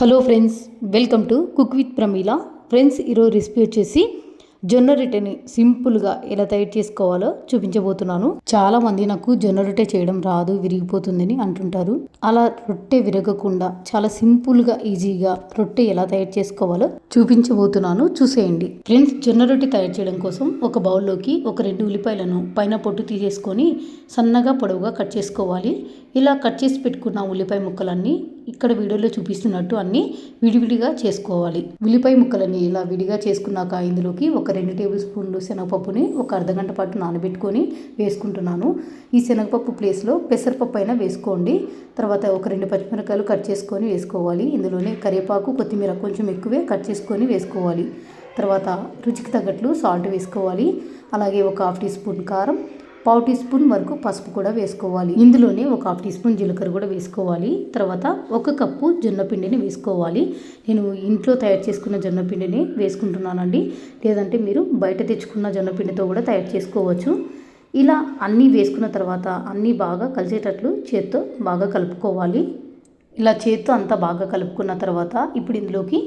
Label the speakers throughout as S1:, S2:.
S1: Hello friends welcome to cook with Pramila. Friends ఈరోజు recipe వచ్చేసి జొన్న రొట్టెని సింపుల్గా ఎలా తయారు చేసుకోవాలో చూపించబోతున్నాను. చాలా మంది నాకు జొన్న రొట్టె చేయడం రాదు విరిగిపోతుందని అంటుంటారు. అలా రొట్టె విరగకుండా చాలా సింపుల్గా ఈజీగా రొట్టె ఎలా తయారు చేసుకోవాలో చూపించబోతున్నాను. చూసేయండి. ఫ్రెండ్స్ జొన్న రొట్టె తయారు చేయడం కోసం ఒక బౌల్లోకి ఒక రెండు ఉల్లిపాయలను పైన పొట్టు తీసేసుకొని సన్నగా పొడవుగా కట్ చేసుకోవాలి. ఇలా కట్ చేసి పెట్టుకున్న ఉల్లిపాయ ముక్కలన్నీ ఇక్కడ వీడియోలో చూపిస్తున్నట్టు అన్నీ విడివిడిగా చేసుకోవాలి. ఉల్లిపాయ ముక్కలని ఇలా విడిగా చేసుకున్నాక ఇందులోకి ఒక రెండు టేబుల్ స్పూన్లు శనగపప్పుని ఒక అర్ధగంట పాటు నానబెట్టుకొని వేసుకుంటున్నాను. ఈ శనగపప్పు ప్లేస్లో పెసరపప్పు అయినా వేసుకోండి. తర్వాత ఒక రెండు పచ్చిమిరకాయలు కట్ చేసుకొని వేసుకోవాలి. ఇందులోనే కరివేపాకు కొత్తిమీర కొంచెం ఎక్కువే కట్ చేసుకొని వేసుకోవాలి. తర్వాత రుచికి తగ్గట్లు సాల్ట్ వేసుకోవాలి. అలాగే ఒక హాఫ్ టీ స్పూన్ కారం పావు టీ స్పూన్ వరకు పసుపు కూడా వేసుకోవాలి. ఇందులోనే ఒక హాఫ్ టీ స్పూన్ జీలకర్ర కూడా వేసుకోవాలి. తర్వాత ఒక కప్పు జొన్న పిండిని వేసుకోవాలి. నేను ఇంట్లో తయారు చేసుకున్న జొన్న పిండిని వేసుకుంటున్నానండి. లేదంటే మీరు బయట తెచ్చుకున్న జొన్న పిండితో కూడా తయారు చేసుకోవచ్చు. ఇలా అన్నీ వేసుకున్న తర్వాత అన్నీ బాగా కలిసేటట్లు చేత్తో బాగా కలుపుకోవాలి. ఇలా చేత్తో అంతా బాగా కలుపుకున్న తర్వాత ఇప్పుడు ఇందులోకి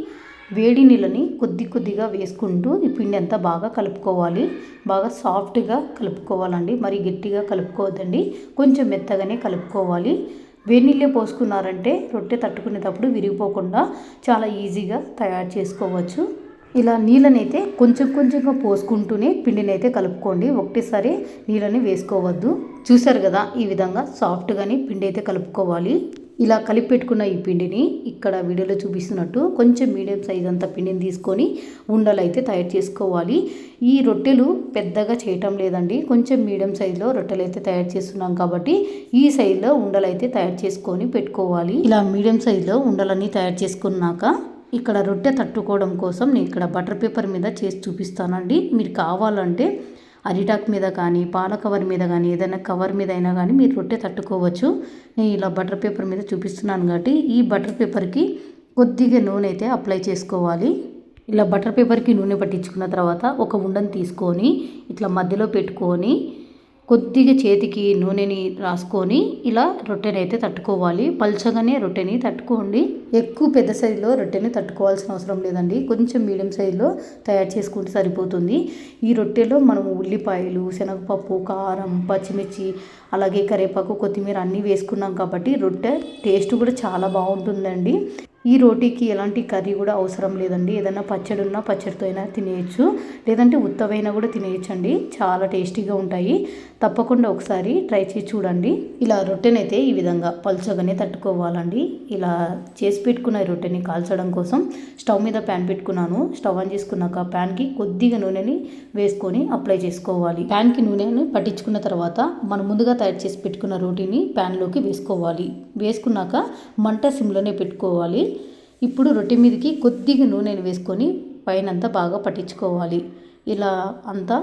S1: వేడి నీళ్ళని కొద్ది కొద్దిగా వేసుకుంటూ ఈ పిండి అంతా బాగా కలుపుకోవాలి. బాగా సాఫ్ట్గా కలుపుకోవాలండి. మరి గట్టిగా కలుపుకోవద్దండి. కొంచెం మెత్తగానే కలుపుకోవాలి. వేడి నీళ్ళే పోసుకున్నారంటే రొట్టె తట్టుకునేటప్పుడు విరిగిపోకుండా చాలా ఈజీగా తయారు చేసుకోవచ్చు. ఇలా నీళ్ళనైతే కొంచెం కొంచెంగా పోసుకుంటూనే పిండిని అయితే కలుపుకోండి. ఒకటేసారి నీళ్ళని వేసుకోవద్దు. చూసారు కదా ఈ విధంగా సాఫ్ట్గానే పిండి అయితే కలుపుకోవాలి. ఇలా కలిపి పెట్టుకున్న ఈ పిండిని ఇక్కడ వీడియోలో చూపిస్తున్నట్టు కొంచెం మీడియం సైజ్ అంత పిండిని తీసుకొని ఉండలు అయితే తయారు చేసుకోవాలి. ఈ రొట్టెలు పెద్దగా చేయటం లేదండి. కొంచెం మీడియం సైజులో రొట్టెలు అయితే తయారు చేస్తున్నాం కాబట్టి ఈ సైజులో ఉండలు అయితే తయారు చేసుకొని పెట్టుకోవాలి. ఇలా మీడియం సైజులో ఉండలన్నీ తయారు చేసుకున్నాక ఇక్కడ రొట్టె తట్టుకోవడం కోసం నేను ఇక్కడ బటర్ పేపర్ మీద చేసి చూపిస్తానండి. మీరు కావాలంటే అరిటాక్ మీద కానీ పాల కవర్ మీద కానీ ఏదైనా కవర్ మీద అయినా కానీ మీరు రొట్టె తట్టుకోవచ్చు. నేను ఇలా బటర్ పేపర్ మీద చూపిస్తున్నాను కాబట్టి ఈ బటర్ పేపర్కి కొద్దిగా నూనె అయితే అప్లై చేసుకోవాలి. ఇలా బటర్ పేపర్కి నూనె పట్టించుకున్న తర్వాత ఒక ఉండని తీసుకొని ఇట్లా మధ్యలో పెట్టుకొని కొద్దిగా చేతికి నూనెని రాసుకొని ఇలా రొట్టెని అయితే తట్టుకోవాలి. పల్చగానే రొట్టెని తట్టుకోండి. ఎక్కువ పెద్ద సైజులో రొట్టెని తట్టుకోవాల్సిన అవసరం లేదండి. కొంచెం మీడియం సైజులో తయారు చేసుకుంటే సరిపోతుంది. ఈ రొట్టెలో మనం ఉల్లిపాయలు శనగపప్పు కారం పచ్చిమిర్చి అలాగే కరివేపాకు కొత్తిమీర అన్నీ వేసుకున్నాం కాబట్టి రొట్టె టేస్ట్ కూడా చాలా బాగుంటుందండి. ఈ రోటీకి ఎలాంటి కర్రీ కూడా అవసరం లేదండి. ఏదైనా పచ్చడి ఉన్నా పచ్చడితో అయినా తినేయచ్చు. లేదంటే ఉత్తవైనా కూడా తినేయచ్చండి. చాలా టేస్టీగా ఉంటాయి. తప్పకుండా ఒకసారి ట్రై చేసి చూడండి. ఇలా రొట్టెనైతే ఈ విధంగా పలుచగానే తట్టుకోవాలండి. ఇలా చేసి పెట్టుకున్న రొట్టెని కాల్చడం కోసం స్టవ్ మీద ప్యాన్ పెట్టుకున్నాను. స్టవ్ ఆన్ చేసుకున్నాక ప్యాన్కి కొద్దిగా నూనెని వేసుకొని అప్లై చేసుకోవాలి. ప్యాన్కి నూనెని పట్టించుకున్న తర్వాత మనం ముందుగా తయారు చేసి పెట్టుకున్న రోటీని ప్యాన్లోకి వేసుకోవాలి. వేసుకున్నాక మంట సిమ్లోనే పెట్టుకోవాలి. ఇప్పుడు రొట్టె మీదకి కొద్దిగా నూనెని వేసుకొని పైన అంతా బాగా పట్టించుకోవాలి. ఇలా అంతా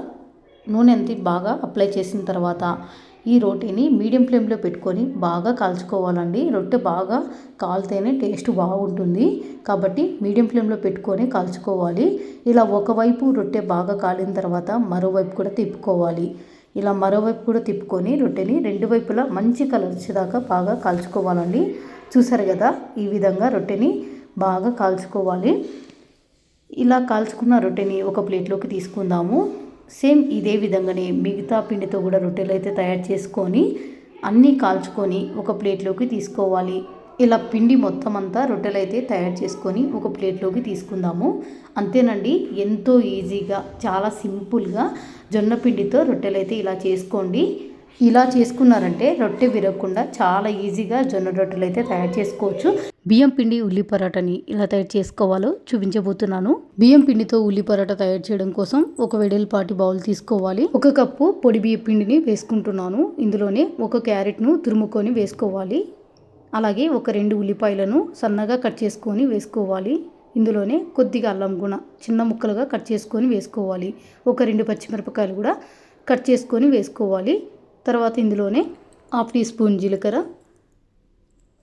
S1: నూనె అంతా బాగా అప్లై చేసిన తర్వాత ఈ రోటీని మీడియం ఫ్లేమ్లో పెట్టుకొని బాగా కాల్చుకోవాలండి. రొట్టె బాగా కాలితేనే టేస్ట్ బాగుంటుంది. కాబట్టి మీడియం ఫ్లేమ్లో పెట్టుకొని కాల్చుకోవాలి. ఇలా ఒకవైపు రొట్టె బాగా కాలిన తర్వాత మరోవైపు కూడా తిప్పుకోవాలి. ఇలా మరోవైపు కూడా తిప్పుకొని రొట్టెని రెండు వైపులా మంచి కలర్ వచ్చేదాకా బాగా కాల్చుకోవాలండి. చూసారు కదా ఈ విధంగా రొట్టెని బాగా కాల్చుకోవాలి. ఇలా కాల్చుకున్న రొట్టెని ఒక ప్లేట్లోకి తీసుకుందాము. సేమ్ ఇదే విధంగానే మిగతా పిండితో కూడా రొట్టెలు అయితే తయారు చేసుకొని అన్నీ కాల్చుకొని ఒక ప్లేట్లోకి తీసుకోవాలి. ఇలా పిండి మొత్తం అంతా రొట్టెలు అయితే తయారు చేసుకొని ఒక ప్లేట్లోకి తీసుకుందాము. అంతేనండి ఎంతో ఈజీగా చాలా సింపుల్గా జొన్న పిండితో రొట్టెలు అయితే ఇలా చేసుకోండి. ఇలా చేసుకున్నారంటే రొట్టె విరగకుండా చాలా ఈజీగా జొన్న రొట్టెలు అయితే తయారు చేసుకోవచ్చు. బియ్యం పిండి ఉల్లి పరాటాని ఇలా తయారు చేసుకోవాలో చూపించబోతున్నాను. బియ్యం పిండితో ఉల్లి పరాటా తయారు చేయడం కోసం ఒక వెడల్పాటి బౌల్ తీసుకోవాలి. ఒక కప్పు పొడి బియ్యం పిండిని వేసుకుంటున్నాను. ఇందులోనే ఒక క్యారెట్ను తురుముకొని వేసుకోవాలి. అలాగే ఒక రెండు ఉల్లిపాయలను సన్నగా కట్ చేసుకొని వేసుకోవాలి. ఇందులోనే కొద్దిగా అల్లం గుణ చిన్న ముక్కలుగా కట్ చేసుకొని వేసుకోవాలి. ఒక రెండు పచ్చిమిరపకాయలు కూడా కట్ చేసుకొని వేసుకోవాలి. తర్వాత ఇందులోనే హాఫ్ టీ స్పూన్ జీలకర్ర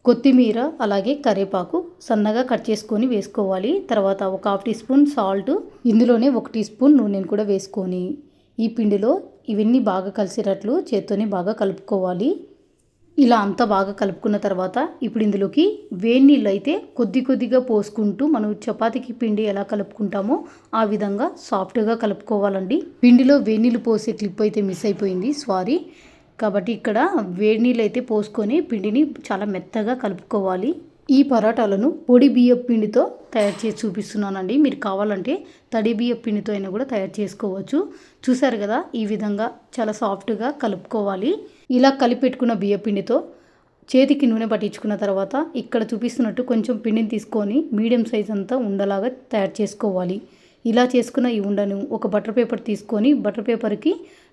S1: కొత్తిమీర అలాగే కరివేపాకు సన్నగా కట్ చేసుకొని వేసుకోవాలి. తర్వాత ఒక హాఫ్ టీ స్పూన్ సాల్ట్ ఇందులోనే ఒక టీ స్పూన్ నూనెను కూడా వేసుకొని ఈ పిండిలో ఇవన్నీ బాగా కలిసేటట్లు చేత్తోనే బాగా కలుపుకోవాలి. ఇలా అంతా బాగా కలుపుకున్న తర్వాత ఇప్పుడు ఇందులోకి వేడి నీళ్ళు అయితే కొద్ది కొద్దిగా పోసుకుంటూ మనం చపాతీకి పిండి ఎలా కలుపుకుంటామో ఆ విధంగా సాఫ్ట్గా కలుపుకోవాలండి. పిండిలో వేడి నీళ్ళు పోసే క్లిప్ అయితే మిస్ అయిపోయింది. సారీ. కాబట్టి ఇక్కడ వేడి నీళ్ళు అయితే పోసుకొని పిండిని చాలా మెత్తగా కలుపుకోవాలి. ఈ పరాటాలను పొడి బియ్యం పిండితో తయారు చేసి చూపిస్తున్నానండి. మీరు కావాలంటే తడి బియ్యం పిండితో అయినా కూడా తయారు చేసుకోవచ్చు. చూసారు కదా ఈ విధంగా చాలా సాఫ్ట్గా కలుపుకోవాలి. ఇలా కలిపెట్టుకున్న బియ్యం పిండితో చేతికి నూనె పట్టించుకున్న తర్వాత ఇక్కడ చూపిస్తున్నట్టు కొంచెం పిండిని తీసుకొని మీడియం సైజ్ అంతా ఉండలాగా తయారు చేసుకోవాలి. ఇలా చేసుకున్న ఈ ఉండను ఒక బటర్ పేపర్ తీసుకొని బటర్ పేపర్కి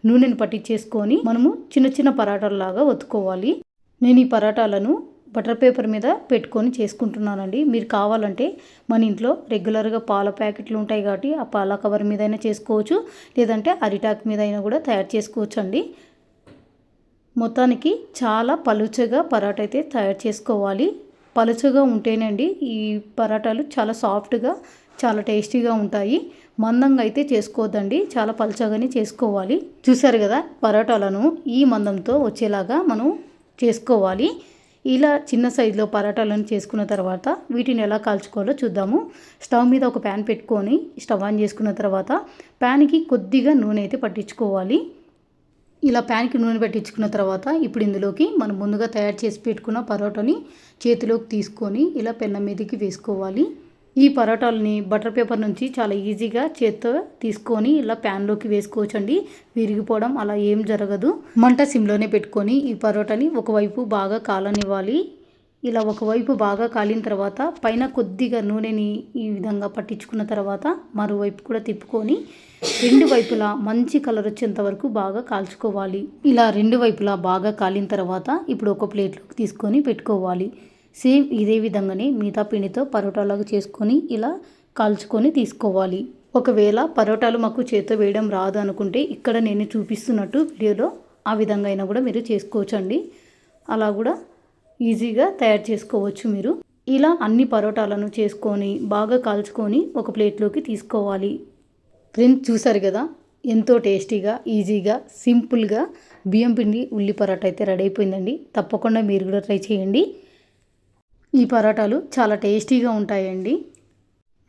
S1: నూనెను పట్టించేసుకొని మనము చిన్న చిన్న పరాటాలలాగా ఒత్తుకోవాలి. నేను ఈ పరాటాలను బటర్ పేపర్ మీద పెట్టుకొని చేసుకుంటున్నానండి. మీరు కావాలంటే మన ఇంట్లో రెగ్యులర్గా పాల ప్యాకెట్లు ఉంటాయి కాబట్టి ఆ పాల కవర్ మీద అయినా చేసుకోవచ్చు. లేదంటే అరిటాక్ మీద అయినా కూడా తయారు చేసుకోవచ్చు అండి మొత్తానికి చాలా పలుచగా పరాటా అయితే తయారు చేసుకోవాలి. పలుచగా ఉంటేనండి ఈ పరాటాలు చాలా సాఫ్ట్గా చాలా టేస్టీగా ఉంటాయి. మందంగా అయితే చేసుకోవద్దండి. చాలా పలచగానే చేసుకోవాలి. చూసారు కదా పరోటాలను ఈ మందంతో వచ్చేలాగా మనం చేసుకోవాలి. ఇలా చిన్న సైజులో పరోటాలను చేసుకున్న తర్వాత వీటిని ఎలా కాల్చుకోవాలో చూద్దాము. స్టవ్ మీద ఒక ప్యాన్ పెట్టుకొని స్టవ్ ఆన్ చేసుకున్న తర్వాత ప్యాన్కి కొద్దిగా నూనె అయితే పట్టించుకోవాలి. ఇలా ప్యాన్కి నూనె పెట్టించుకున్న తర్వాత ఇప్పుడు ఇందులోకి మనం ముందుగా తయారు చేసి పెట్టుకున్న పరోటాని చేతిలోకి తీసుకొని ఇలా పెన్న మీదకి వేసుకోవాలి. ఈ పరోటాలని బటర్ పేపర్ నుంచి చాలా ఈజీగా చేత్తో తీసుకొని ఇలా ప్యాన్లోకి వేసుకోవచ్చండి. విరిగిపోవడం అలా ఏం జరగదు. మంట సిమ్లోనే పెట్టుకొని ఈ పరోటాని ఒకవైపు బాగా కాలనివ్వాలి. ఇలా ఒకవైపు బాగా కాలిన తర్వాత పైన కొద్దిగా నూనెని ఈ విధంగా పట్టించుకున్న తర్వాత మరోవైపు కూడా తిప్పుకొని రెండు వైపులా మంచి కలర్ వచ్చేంత వరకు బాగా కాల్చుకోవాలి. ఇలా రెండు వైపులా బాగా కాలిన తర్వాత ఇప్పుడు ఒక ప్లేట్లోకి తీసుకొని పెట్టుకోవాలి. సేమ్ ఇదే విధంగానే మిగతా పిండితో పరోటాలాగా చేసుకొని ఇలా కాల్చుకొని తీసుకోవాలి. ఒకవేళ పరోటాలు మాకు చేత్తో వేయడం రాదు అనుకుంటే ఇక్కడ నేను చూపిస్తున్నట్టు వీడియోలో ఆ విధంగా అయినా కూడా మీరు చేసుకోవచ్చండి. అలా కూడా ఈజీగా తయారు చేసుకోవచ్చు మీరు. ఇలా అన్ని పరోటాలను చేసుకొని బాగా కాల్చుకొని ఒక ప్లేట్లోకి తీసుకోవాలి. ఫ్రెండ్స్ చూసారు కదా ఎంతో టేస్టీగా ఈజీగా సింపుల్గా బియ్యం పిండి ఉల్లి పరోటా అయితే రెడీ అయిపోయిందండి. తప్పకుండా మీరు కూడా ట్రై చేయండి. ఈ పరాటాలు చాలా టేస్టీగా ఉంటాయండి.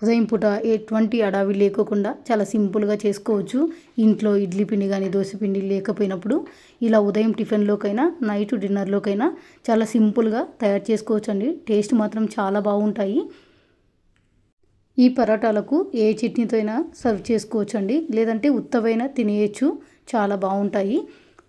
S1: ఉదయం పూట ఎటువంటి అడావి లేకోకుండా చాలా సింపుల్గా చేసుకోవచ్చు. ఇంట్లో ఇడ్లీ పిండి కానీ దోశ పిండి లేకపోయినప్పుడు ఇలా ఉదయం టిఫిన్లోకైనా నైట్ డిన్నర్లోకైనా చాలా సింపుల్గా తయారు చేసుకోవచ్చు అండి టేస్ట్ మాత్రం చాలా బాగుంటాయి. ఈ పరాటాలకు ఏ చట్నీతో అయినా సర్వ్ చేసుకోవచ్చు అండి లేదంటే ఉత్తవైనా తినేయచ్చు. చాలా బాగుంటాయి.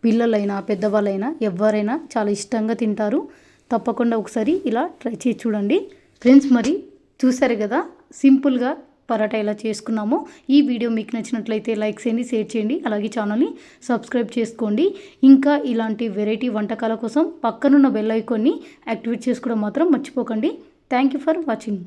S1: పిల్లలైనా పెద్దవాళ్ళైనా ఎవరైనా చాలా ఇష్టంగా తింటారు. తప్పకుండా ఒకసారి ఇలా ట్రై చేసి చూడండి. ఫ్రెండ్స్ మరి చూసారు కదా సింపుల్గా పరాటా ఇలా చేసుకున్నామో. ఈ వీడియో మీకు నచ్చినట్లయితే లైక్ చేయండి షేర్ చేయండి అలాగే ఛానల్ని సబ్స్క్రైబ్ చేసుకోండి. ఇంకా ఇలాంటి వెరైటీ వంటకాల కోసం పక్కనున్న బెల్ ఐకాన్ని యాక్టివేట్ చేసుకోవడం మాత్రం మర్చిపోకండి. Thank you for watching